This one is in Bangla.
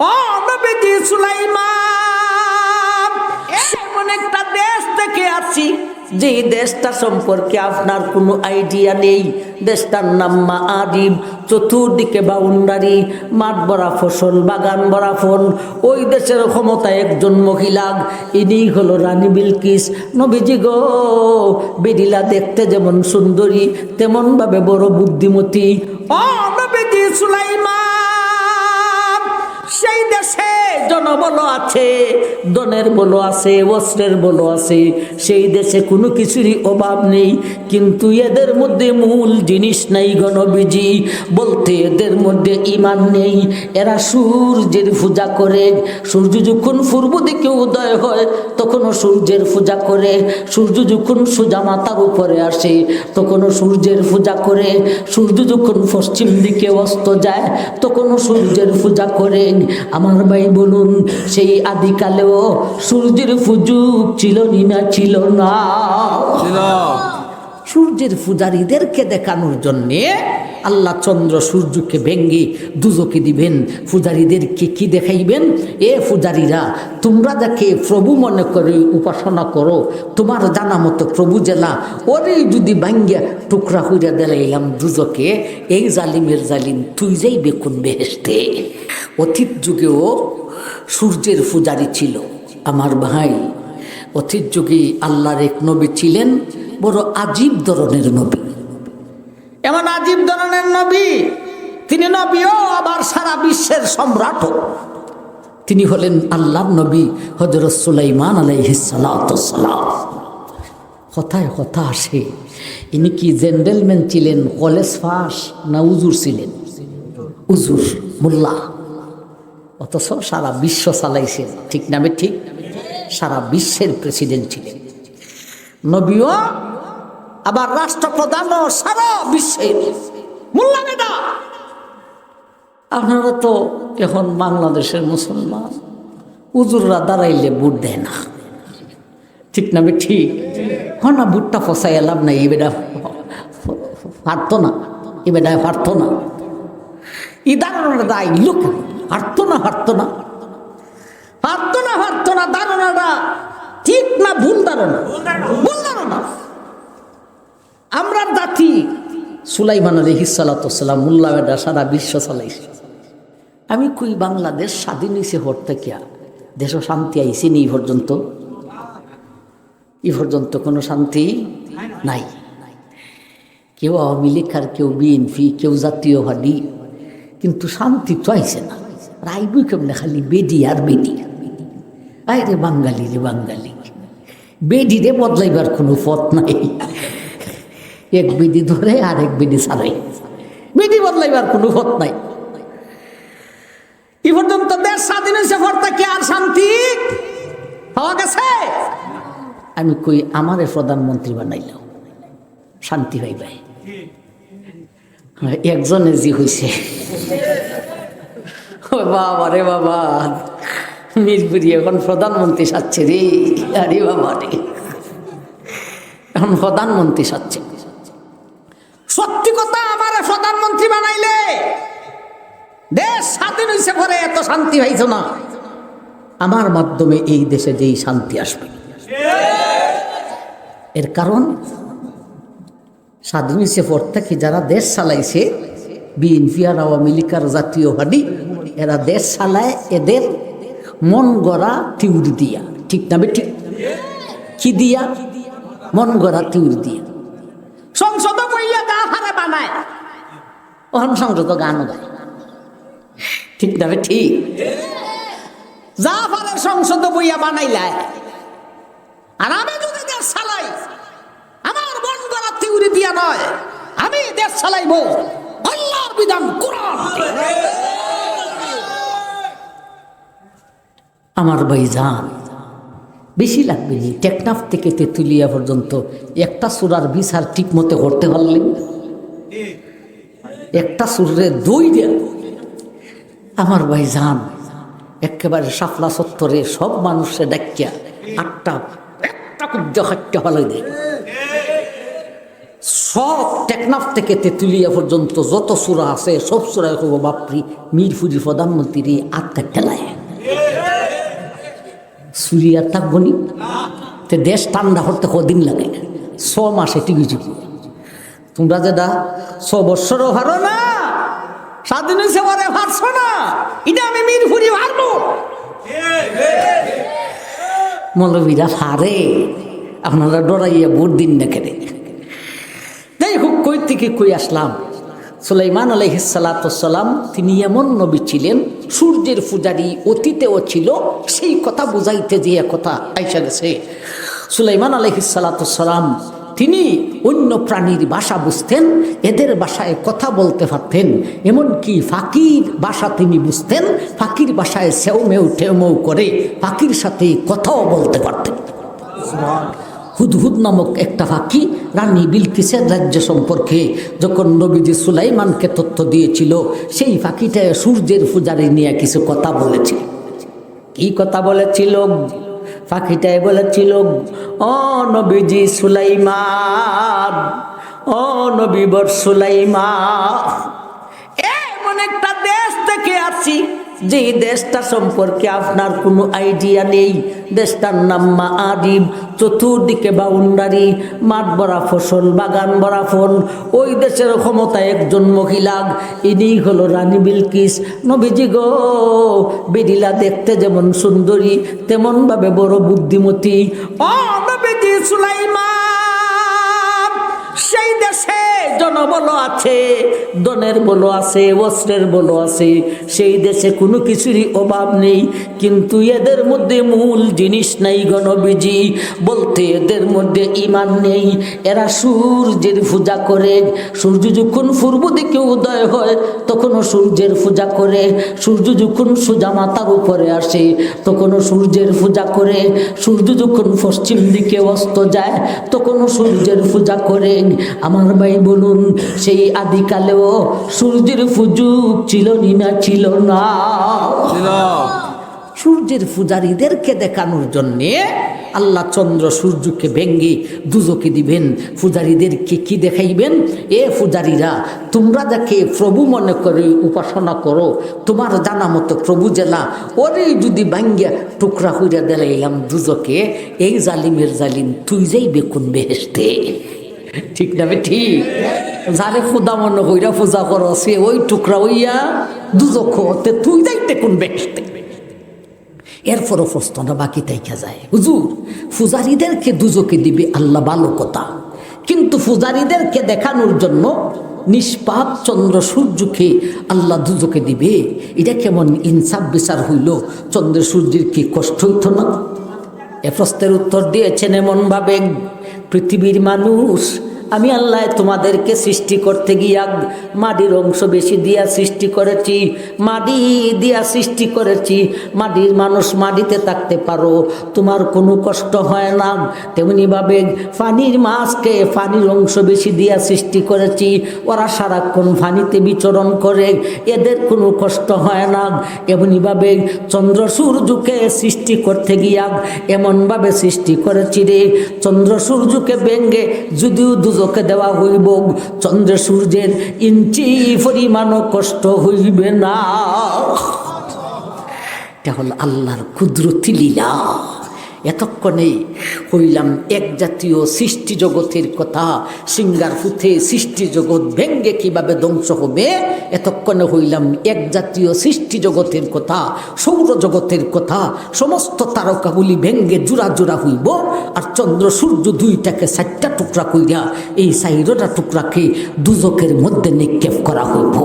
ও নবীজি সুলাইমান এমন একটা দেশ থেকে আসি যে দেশটা সম্পর্কে আপনার কোনো আইডিয়া নেই। দেশটার নাম মা আদিব চতুর্দিকে বাউন্ডারি, মাঠ ভরা ফসল, বাগান ভরা ফল। ওই দেশের ক্ষমতা একজন মহিলা, ইনি হলো রানী বিলকিস। নবীজি গো, বেরিলা দেখতে যেমন সুন্দরী, তেমনভাবে বড় বুদ্ধিমতী। ও নবীজি সুলাইমান সেই দেশে জনবল আছে দনের বলো আছে, অস্ত্রের বলো আছে। সেই দেশে কোনো কিছুরই অভাব নেই। কিন্তু এদের মধ্যে মূল জিনিস নাই গণবিজি। বলতে এদের মধ্যে ইমান নেই। এরা সূর্যের পূজা করে। সূর্য যখন পূর্ব দিকে উদয় হয়, তখনও সূর্যের পূজা করে। সূর্য যখন সোজা মাথার উপরে আসে, তখনও সূর্যের পূজা করে। সূর্য যখন পশ্চিম দিকে অস্ত যায়, তখনও সূর্যের পূজা করেন আমার ভাই বলুন সেই আদিকালেও সূর্যের পুজুক ছিল না ছিল না। সূর্যের পূজারীদেরকে দেখানোর জন্যে আল্লাহ চন্দ্র সূর্যকে ভেঙ্গে দুজকে দিবেন। পূজারীদেরকে কি দেখাইবেন? এ পূজারীরা তোমরা যাকে প্রভু মনে করে উপাসনা করো তোমার জানা মতো প্রভু জেলা ওরে যদি ভাঙ্গিয়া টুকরা হইয়া দিলাইলাম দুজকে এই জালিমের জালিম তুই যাই বেকুন বেহেস্তে অতীত যুগেও সূর্যের পূজারী ছিল। আমার ভাই অতীত যুগে আল্লাহর এক নবী ছিলেন, বড় আজীব ধরনের নবী। এমন আজীব ধরনের নবী, তিনি নবীও আবার সারা বিশ্বের সম্রাটও তিনি হলেন আল্লাহর নবী হজরত সুলাইমান আলাইহিসালাম কথায় কথা আসে, ইনি কি জেন্টেলম্যান ছিলেন, কলেজ ফাস না উজুর ছিলেন? উজুর মোল্লা। অথচ সারা বিশ্ব চালাইছেন ঠিক নামে ঠিক সারা বিশ্বের প্রেসিডেন্ট ছিলেন। নবীও, আবার রাষ্ট্রপ্রধানও সারা বিশ্বের। বেটা আপনারা তো এখন বাংলাদেশের মুসলমান। উজুররা দাঁড়াইলে ভোট দেয় না। ঠিক না ঠিক হ্যাঁ না, ভুট্টা ফসাই এলাম না এই বেটা পারতো না এই বেটায় পারতো না। ই দাঁড়ানোটা দায় লোক হারতো না হারতো না। হারতো না হারতো না দাঁড়ানোটা ঠিক না ভুল দাঁড়ানো ভুল দাঁড়ানো আমরা জাতি সুলাইমান আলী হিসালাতাম মোল্লা বেটা সারা বিশ্ব চালাইছে। আমি কই বাংলাদেশ স্বাধীন হয়েছে হর থেকে? দেশ শান্তি আইসি নি পর্যন্ত? এই পর্যন্ত কোনো শান্তি নাই। কেউ আওয়ামী লীগ আর কেউ বিএনপি কেউ জাতীয়বাদী কিন্তু শান্তি তো আইসে না। রাইবই কেমনে খালি বেদি আর বেদি আয় রে বাঙালি রে বাঙালি বেডি রে বদলাইবার কোনো পথ নাই এক বিধি ধরে আর এক বেদি ছাড়াই বিধি বদলাইবার কোনো পথ নাই এই পর্যন্ত দেশ স্বাধীন হয়েছে ফর্তা কি আর শান্তি পাওয়া গেছে আমি কই আমারে প্রধানমন্ত্রী বানাইল শান্তি ভাই ভাই একজনে জি হয়েছে বাবা রে বাবা। মিরপুরি এখন প্রধানমন্ত্রী সাচ্ছে রে। আরে বাবা রে। এখন প্রধানমন্ত্রী সাচ্ছে সত্যি কথা আমার প্রধানমন্ত্রী বানাইলে? দেশ স্বাধীন হয়েছে পরে, এত শান্তি হইছ না। আমার মাধ্যমে এই দেশে যেই শান্তি আসবে। এর কারণ, স্বাধীন হয়েছে পর থেকে যারা দেশ চালাইছে, বিএনপি আর আওয়ামী লীগ আর জাতীয়বাদী এরা দেশ চালায়, এদের মন গড়া তিউরি দিয়া। ঠিক না ঠিক কি দিয়া? মন গড়া তিউরি দিয়া। সংসদ বইয়া গা হারে বানায়। ওখান সংসদ গানও গায়। ঠিক না ঠিক যা পারে সংসদ বইয়া বানাইলায়। আর আমি যদি দেশ চালাই, আমার মন গড়া তিউরি দিয়া নয়, আমি দেশ চালাইব। আল্লাহর বিধান কোরআন। আমার ভাই যান বেশি লাগবে নি, টেকনাফ থেকে তেঁতুলিয়া পর্যন্ত একটা সুরার বিচার ঠিক মতো করতে পারলেন? একটা সুরে দুই দেন। আমার ভাই যান একেবারে সাফলা সত্তরে সব মানুষে ডাকিয়া আটটা, একটা কুদ্য হাট্টা ভালো দেয় সব টেকনাফ থেকে তেঁতুলিয়া পর্যন্ত যত সুরা আছে, সব হব বাপরি মিরপুরি প্রধানমন্ত্রী আটকা সুরিয়ার থাকব নি তে দেশ ঠান্ডা করতে কদিন লাগে। ছ মাসে টিভি চুপি তোমরা যেটা ছ বৎসরও হারো না স্বাধীন হয়েছে পরে না, এটা আমি মিরপুরি পারব মৌলবীরা ফারে আপনারা ডরাইয়া ভোট দিন না কেড়ে যাই হোক, কই থেকে কই আসলাম? সুলাইমান আলহিসাল্লাম তিনি এমন নবী ছিলেন, সূর্যের পূজারি অতীতেও ছিল, সেই কথা বুঝাইতে যে কথা আইসা গেছে। সুলাইমান আলহিসাল্লাম তিনি অন্য প্রাণীর ভাষা বুঝতেন, এদের ভাষায় কথা বলতে পারতেন, এমনকি ফাকির ভাষা তিনি বুঝতেন, ফাকির ভাষায় সেও মেউ ঠেউ করে, ফাকির সাথে কথাও বলতে পারতেন। হুদহুদ নামক একটা পাখি রানী বিলকিসের রাজ্য সম্পর্কে যখন নবীজি সুলাইমানকে তথ্য দিয়েছিল, সেই পাখিটা সূর্যের পূজারি নিয়ে কিছু কথা বলেছে। কি কথা বলেছিল? পাখিটায় বলেছিল, ও নবীজি সুলাইমান, ও নবীবর সুলাইমান, এমন একটা দেশ থেকে আসি যে দেশটা সম্পর্কে আপনার কোনো আইডিয়া নেই, দেশটার নাম মা আদিব চতুর্দিকে বাউন্ডারি, মাঠ ভরা ফসল, বাগান ভরা ফল, ওই দেশের ক্ষমতায় একজন মহিলা ইনি হলো রানী বিলকিস। নবীজি গো, বেরিলা দেখতে যেমন সুন্দরী, তেমনভাবে বড় বুদ্ধিমতী। ও নবীজি সুলাইমান, সেই দেশে জনবল আছে। দনের বলো আছে, অস্ত্রের বলো আছে, সেই দেশে কোনো কিছুরই অভাব নেই। কিন্তু এদের মধ্যে মূল জিনিস নাই গণবিজি বলতে এদের মধ্যে ইমান নেই। এরা সূর্যের পূজা করে। সূর্য যখন পূর্ব দিকে উদয় হয়, তখনও সূর্যের পূজা করে। সূর্য যখন সোজা মাথার উপরে আসে, তখনও সূর্যের পূজা করে। সূর্য যখন পশ্চিম দিকে অস্ত যায়, তখনও সূর্যের পূজা করে। আমার ভাই বলুন, সেই আদিকালেও সূর্যের ফুজুক ছিল নি না ছিল না। সূর্যের পূজারীদেরকে দেখানোর জন্যে আল্লাহ চন্দ্র সূর্যকে ভেঙ্গে দুজকে দিবেন। পূজারীদেরকে কি দেখাইবেন? এ পূজারীরা তোমরা যাকে প্রভু মনে করে উপাসনা করো তোমার জানা মতো প্রভু জেলা ওরে যদি ভাঙ্গিয়া টুকরা হইয়া দিলাইলাম দুজকে এই জালিমের জালিম তুই যাইবে কোন বেহেস্তে ঠিক না ঠিক। যারে খুদা মনে হইরা পূজা করো সে ওই টুকরা হইয়া দুজক হতে তুই যাইতে কোন বেহেস্তে এরপরও প্রশ্নটা বাকি তাইকা যায়। হুজুর ফুজারিদেরকে দুজকে দিবে আল্লাহ ভালো কথা কিন্তু ফুজারিদেরকে দেখানোর জন্য নিষ্পাপ চন্দ্র সূর্যকে আল্লাহ দুজকে দিবে। এটা কেমন ইনসাফ বিচার হইল চন্দ্র সূর্যের কি কষ্ট হইত না? এ প্রশ্নের উত্তর দিয়েছেন এমনভাবে পৃথিবীর মানুষ। আমি আল্লাহ তোমাদেরকে সৃষ্টি করতে গিয়া মাটির অংশ বেশি দিয়া সৃষ্টি করেছি, মাটি দিয়া সৃষ্টি করেছি, মাটির মানুষ মাটিতে থাকতে পারো, তোমার কোনো কষ্ট হয় না। তেমনিভাবে পানির মাছকে পানির অংশ বেশি দিয়া সৃষ্টি করেছি, ওরা সারাক্ষণ পানিতে বিচরণ করে, এদের কোনো কষ্ট হয় না। এমনিভাবে চন্দ্র সূর্যকে সৃষ্টি করতে গিয়া এমনভাবে সৃষ্টি করেছি রে, চন্দ্র সূর্যকে ব্যঙ্গে যদিও দুজকে দেওয়া হইব। চন্দ্রে সূর্যের ইঞ্চি পরিমাণও কষ্ট হইবে না। এটা হল আল্লাহর কুদরতি লীলা। এতক্ষণে হইলাম এক জাতীয় সৃষ্টি জগতের কথা। সিঙ্গার ফুথে সৃষ্টি জগৎ ভেঙ্গে কীভাবে ধ্বংস হবে? এতক্ষণে হইলাম এক জাতীয় সৃষ্টি জগতের কথা সৌর জগতের কথা। সমস্ত তারকাগুলি ভেঙ্গে জোড়া জোড়া হইব আর চন্দ্র সূর্য দুইটাকে চারটা টুকরা কইরা এই সাইরোটা টুকরাকে দুজকের মধ্যে নিক্ষেপ করা হইব।